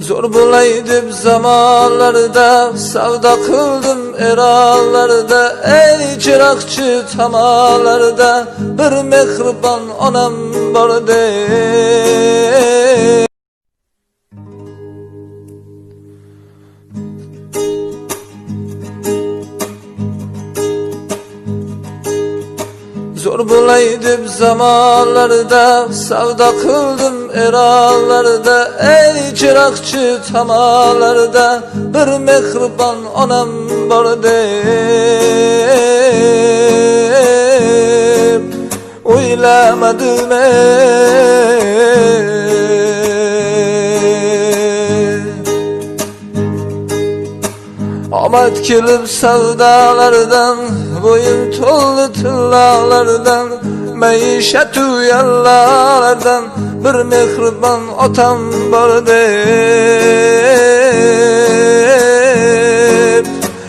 Zor bulaydım zamanlarda Savda kıldım eralarda Ey çırakçı tamalarda Bir mehriban anam vardı Zor bulaydım zamanlarda Savda kıldım eralarda Ey çırakçı tamalarda Bir mehriban anam vardı Uylamadım ey. Amat kilip sevdalardan Boyun tollu tıllalardan Meişet uyarlardan Bir mehriban atam vardı.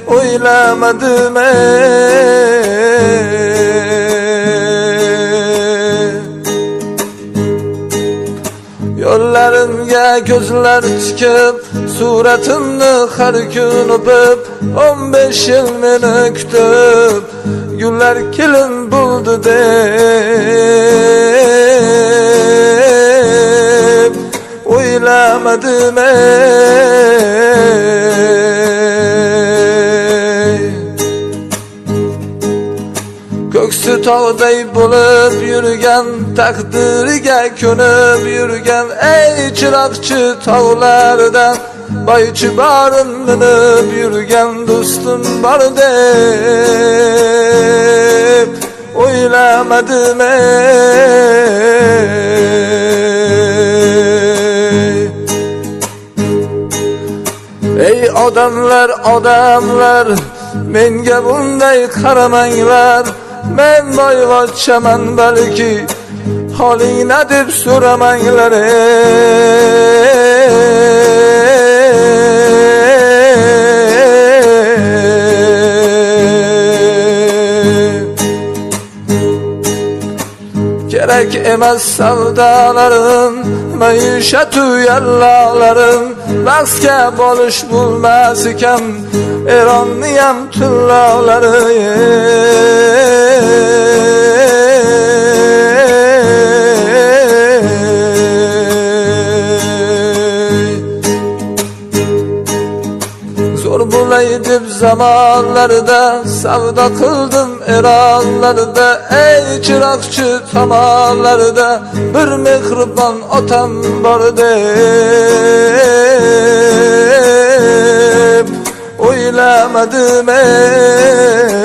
Uylamadım ey Yollarımga gözler tikib Suratımni har kun o'pib 15 yil meni kutib Gullar kelin bo'ldi deb O'ylamadim ey tog'day bo'lib yurgan taqdiriga ko'nib yurgan ey chiroqchi tog'lardan boychi borim minib yurgan do'stim bor deb o'ylamadim Ey odamlar odamlar menga bunday qaramanglar men boyvachchaman balki holingna deb so'ramanglar ey Gerek emas savdalarim Maishat uyarlarim Bahsga bolish bo'lmas ekan Eronniyam tillalari Deb zamonlarda savdo qildim eronlarda ey chiroqchi tomonlarda bir mehribon otam bor deb o'ylamadim ey